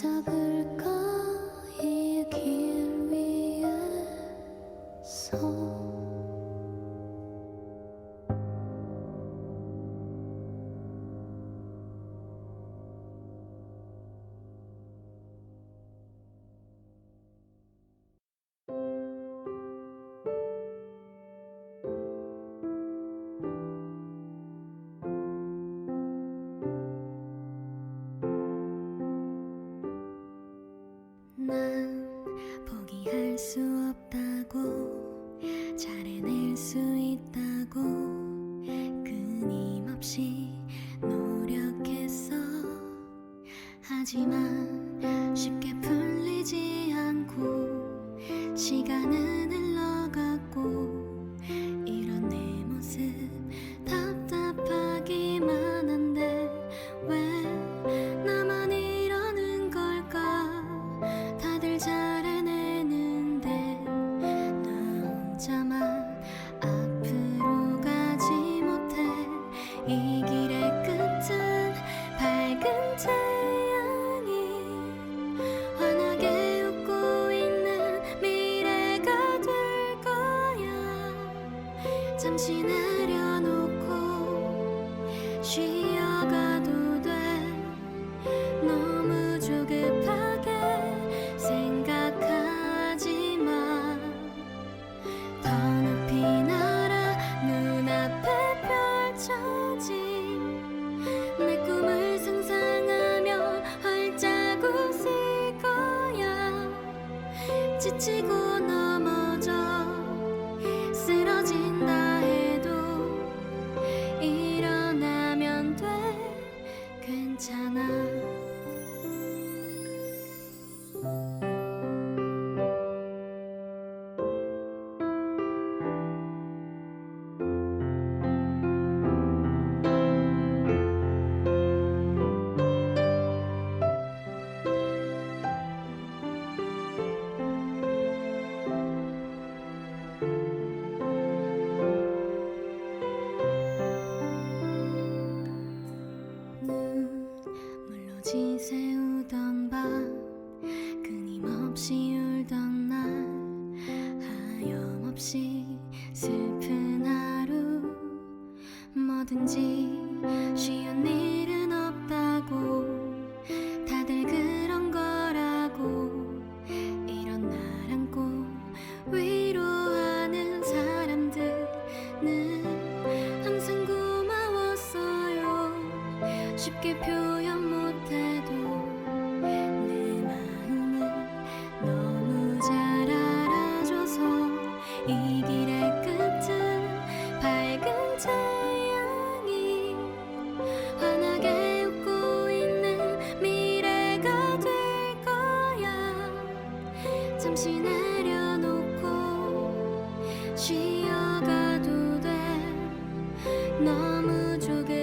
잡을 始ま 잠시 내려놓고 쉬어가도 돼. 너무 조급하게 생각하지 마더 높이 날아 눈앞에 펼쳐진 내 꿈을 상상하며 활짝 웃을 거야. 지치고 此 너무 조급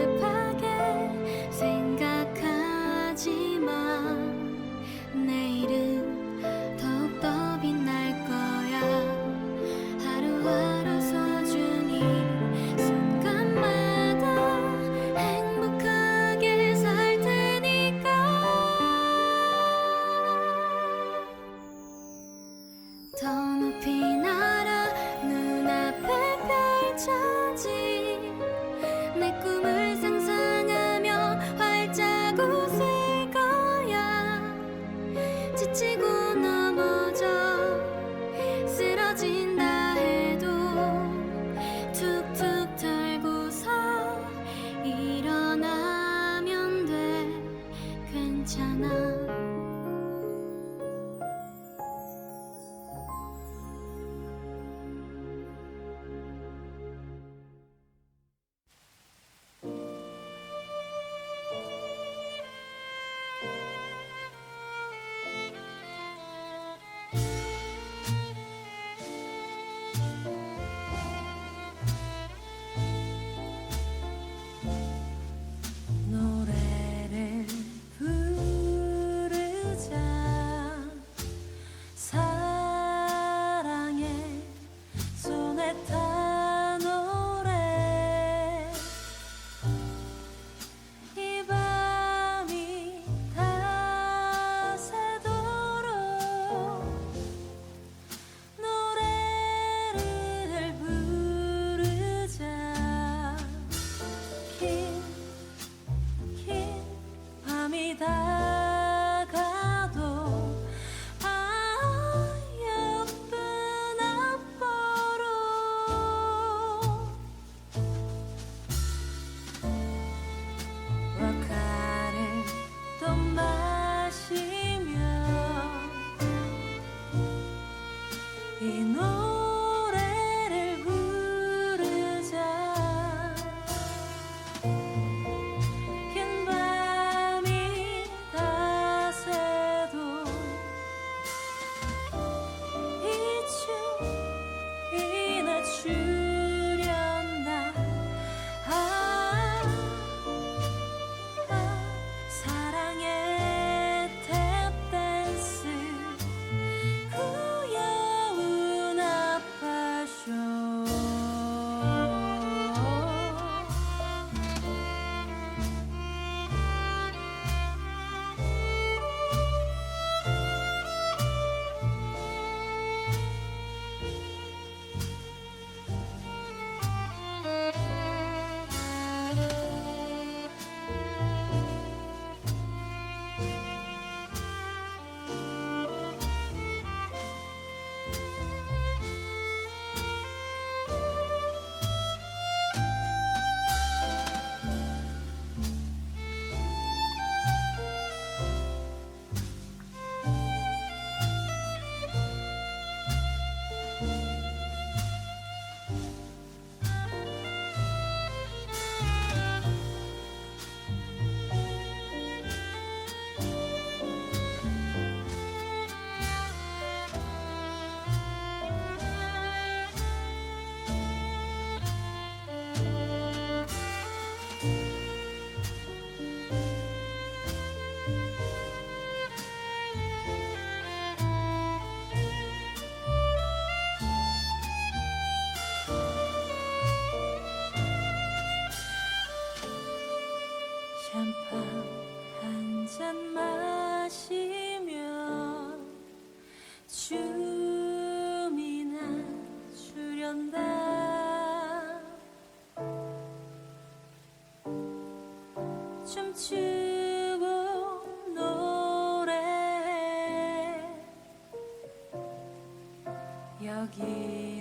주고 노래해 여기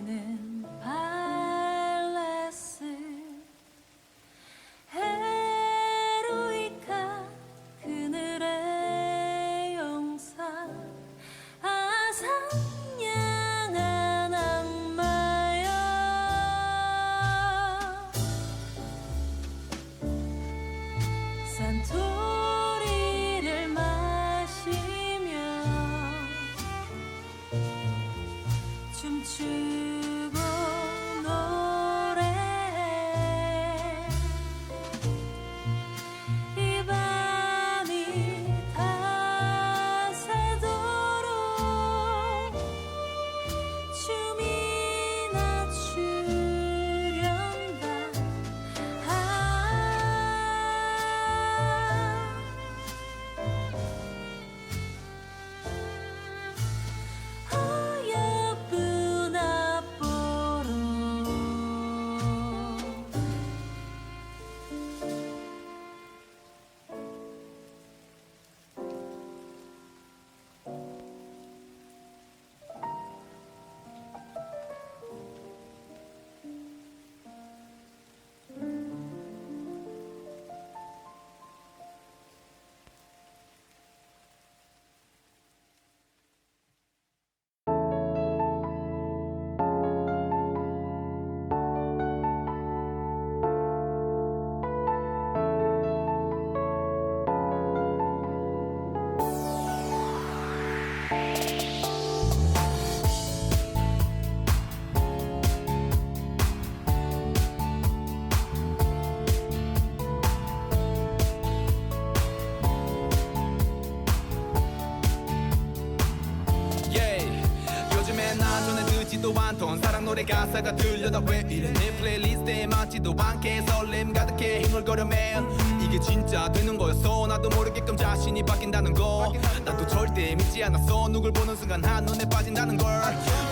가사가 들려다 왜 이래? 내 플레이리스트에 맞지도 않게 설렘 가득해 힘을거려 man 이게 진짜 되는 거였어? 나도 모르게끔 자신이 바뀐다는 거. 나도 절대 믿지 않았어. 누굴 보는 순간 한눈에 빠진다는 걸.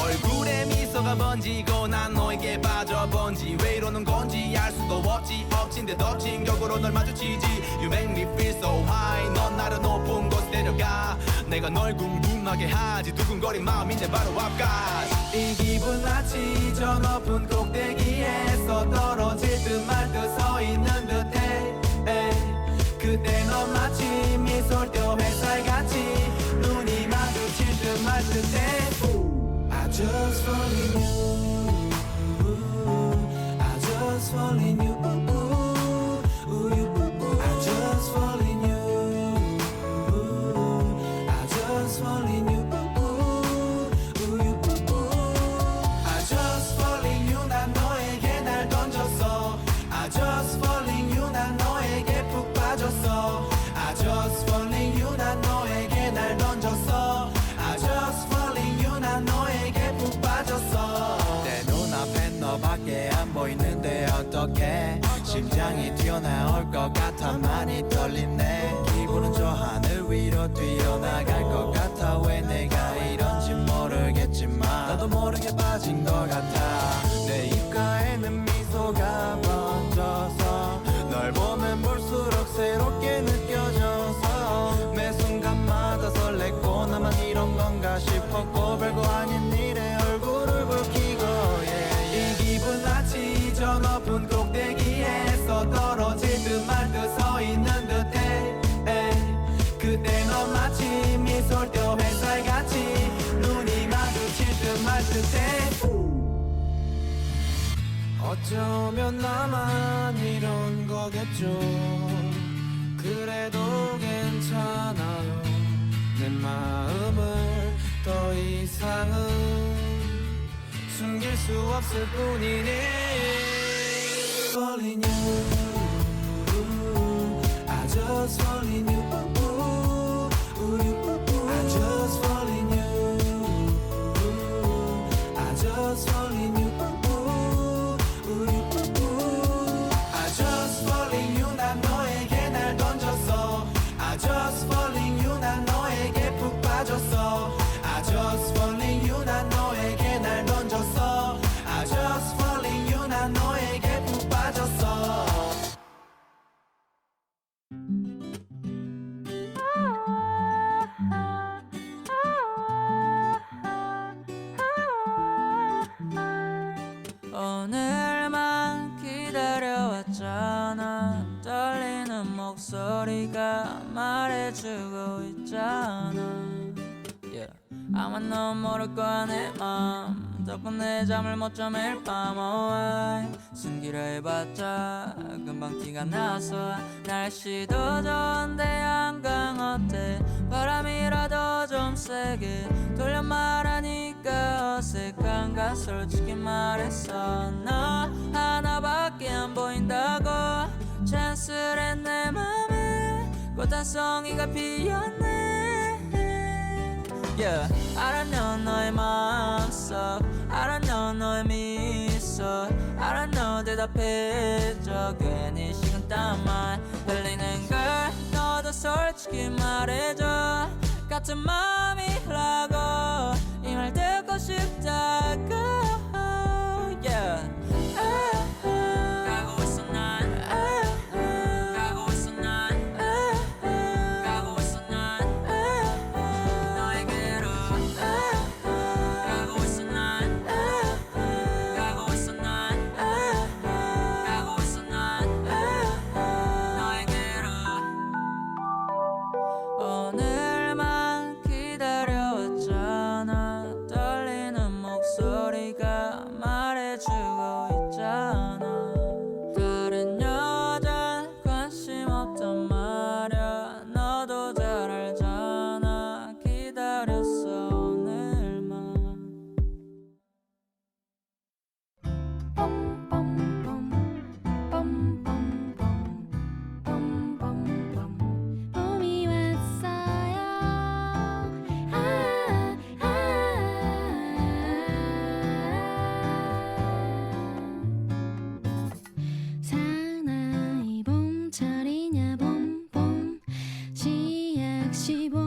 얼굴에 미소가 번지고 난 너에게 빠져 번지. 왜 이러는 건지 알 수도 없지. 엎친 데 덮친 격으로 널 마주치지. You make me feel so high. 넌 나를 높은 곳에 데려가. 내가 널궁 금하게 하지 두근거린 마음인데 바로 앞까지. 이 기분 마치 저 높은 꼭대기에서 떨어질 듯 말 듯 서 있는 듯해. 그때 넌 마치 미솔뼈 햇살같이 눈이 마주칠 듯 말 듯해. I just fall in you. I just fall in you 어쩌면 나만 이런 거겠죠. 그래도 괜찮아요. 내 마음을 더 이상은 숨길 수 없을 뿐이니. you I just 목소리가 말해주고 있잖아. Yeah. 아마 넌 모를 거야 내맘 덕분에 잠을 못잠 매일 밤 oh, I 숨기려 해봤자 금방 티가 나서 날씨도 좋은데 한강 어때? 바람이라도 좀 세게 돌려 말하니까 어색한가 솔직히 말했어 너 하나밖에 안 보인다고 찬스를 내 맘에 꽃한 송이가 피었네. Yeah, know 너의 마음속 know 너의 미소 know 대답해줘. 괜히 식은 땀만 흘리는 걸 너도 솔직히 말해줘. 같은 마음이라고 이 말 듣고 싶다고 시약